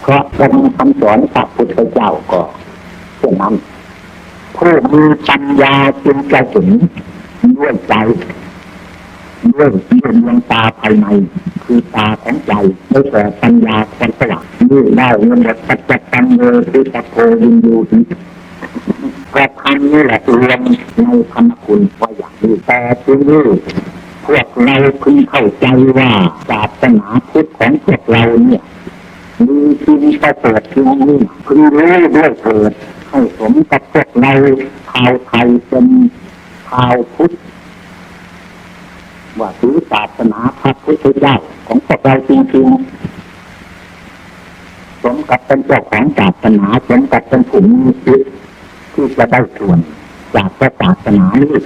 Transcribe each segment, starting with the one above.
เพราะเป็นคำสอนพระพุทธเจ้าก็เช่นนั้นผู้มีปัญญาจึงจะถึงด้วยใจด้วยด้วยดวงตาภายใน คือตาของใจได้แก่ปัญญาความสว่างนี่ได้เงินบทปัจจตังเมคือตะโพวินยูหิกระทำนี่แหละรวมในธรรมคุณว่าอย่างนี้แต่ทีนี้พวกเราพึงเข้าใจว่าศาสนาพุทธของพวกเราเนี่ย มีจริงประเสริฐจริงนี่พึงรู้ด้วยเถิดให้สมกับพวกเราชาวไทยเป็นชาวพุทธว่าถือศาสนาพระพุทธเจ้าของพวกเราจริงๆสมกับเป็นเจ้าของศาสนาสมกับเป็นผู้มีสิทธิ์ที่จะได้ส่วนจากพระศาสนานี้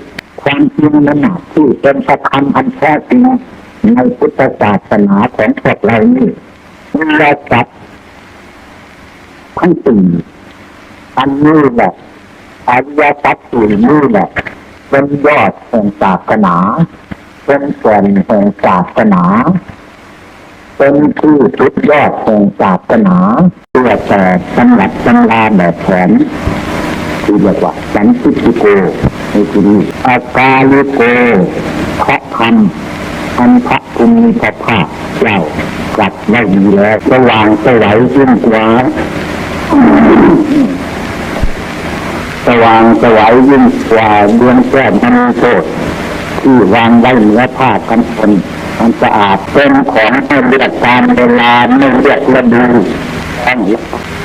ความจริงนั้นนะที่เป็นประธานอันแท้จริงในพุทธศาสนาของพวกเรานี่ เราจัดทั้งสี่อันนี้แหละอริยสัจสี่นี่แหละเป็นยอดแห่งศาสนาเป็นส่วนแห่งศาสนาเป็นที่สุดยอดแห่งศาสนาเพื่อแต่สำหรับตำราแบบแผนที่เรียกว่าสันติโกในที่นี้อากาลิโกพระธรรมอันพระภูมิพระภาคเจ้า ตรัสไว้ดีแล้วสว่างสวัยยิ่งกว่าสว่างสวัยยิ่งกว่าดวงแก้วมณีโชตที่วางไว้เหนือผ้ากันฝนมันสะอาดเป็นของไม่เลือกการเวลาไม่เลือกฤดูต้อง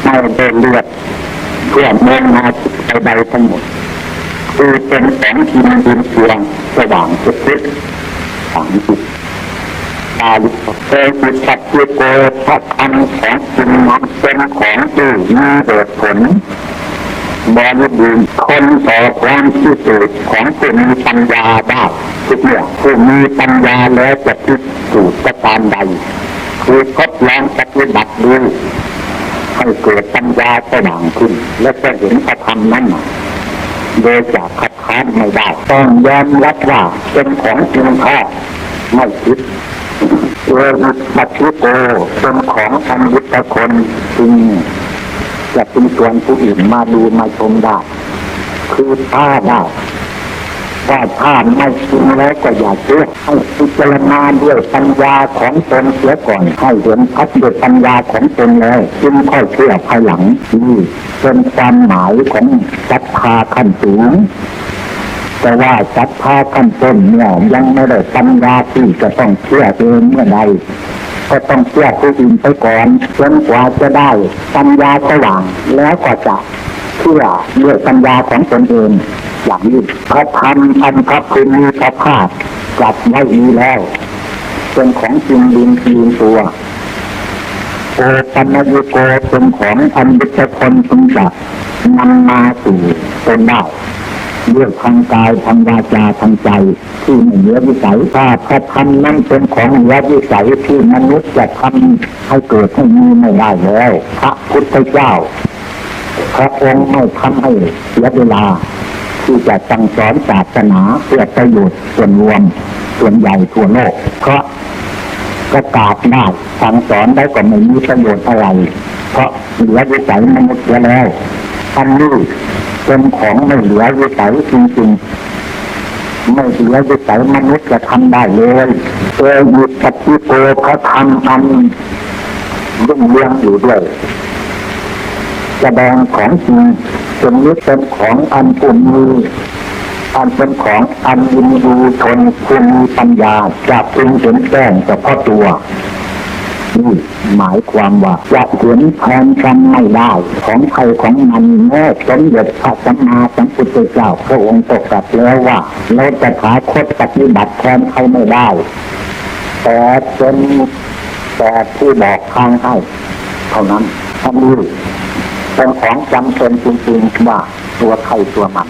ไม่ได้เลือกเพื่อเมื่อมาใดๆทั้งหมดคือเป็นของที่มันดินเพียงสว่างสุดทิศฝังจิต ตาลุกเตจิสัจจิโกพระธรรมของจริงนั้นเป็นของที่มีเหตุผลบริบูรณ์คนต่อความพิเศษของผู้มีปัญญาได้ทุกอย่างผู้มีปัญญาแล้วจะพิสูจน์ประการใด คือทดลองปฏิบัติดูให้เกิดปัญญาสว่างขึ้น และจะเห็นพระธรรมนั้นโดยจากคัดค้านไม่ได้ต้องยอมรับว่าเป็นของจริงแท้ไม่คิด เอวิปัจจุโกเป็นของอันยุตคนจริงจะเป็นชวนผู้อื่นมาดูมาชมได้ คือถ้าได้ว่าถ้าไม่จริงแล้วก็อย่าเชื่อให้พิจารณาด้วยปัญญาของตนเสียก่อนให้เห็นพัดด้วยปัญญาของตนแล้วจึงค่อยเชื่อภายหลังนี่เป็นความหมายของศรัทธาขั้นสูง แต่ว่าศรัทธาขั้นต้นเนี่ยยังไม่ได้ปัญญาที่จะต้องเชื่อเองเมื่อใดก็ต้องเชื่อผู้อื่นไปก่อนจนกว่าจะได้ปัญญาสว่างแล้วก็จะเชื่อด้วยปัญญาของตนเองอย่างนี้พระธรรมอันพระคุณมีพระภาคกลับไว้ดีแล้วเป็นของจริงดินจริงตัวโอปัญญโกเป็นของอันบุคคลจึงจะนำมาสู่ตนได้ เรื่องทางกายทางวาจาทางใจที่ม่เหนือวิสัยถ้าพระธรรมนั้นเป็นของเหนือวิสัยที่มนุษย์จะทำให้เกิดให้มีไม่ได้แล้ว พระพุทธเจ้าพระองค์ไม่ทำให้เสียเวลา ที่จะสั่งสอนศาสนาเพื่อประโยชน์ส่วนรวมส่วนใหญ่ทั่วโลกเพราะประกาศได้สั่งสอนได้ก็ไม่มีประโยชน์อะไร เพราะเหลือวิสัยมนุษย์เสียแล้ว อันนี้เป็นของไม่เหลือวิสัยจริงๆไม่เหลือวิสัยมนุษย์จะทำได้เลยเอยุตติโกพระธรรมอันรุ่งเรืองอยู่ด้วยแสดงของจริงจนนี้เป็นของอันปุ่นมีอันเป็นของอันยินดีทนคุณมีปัญญาจะพึงเห็นแจ้งเฉพาะตัว นี่หมายความว่าจะเห็นแทนกันไม่ได้ ของใครของมันแม้สมเด็จพระสัมมาสัมพุทธเจ้าพระองค์ตรัสแล้วว่าเราจะถาคตปฏิบัติแทนใครไม่ได้ แต่เป็นแต่ผู้บอกทางให้เท่านั้นท่านนี้เป็นของจำเป็นจริงๆว่าตัวใครตัวมัน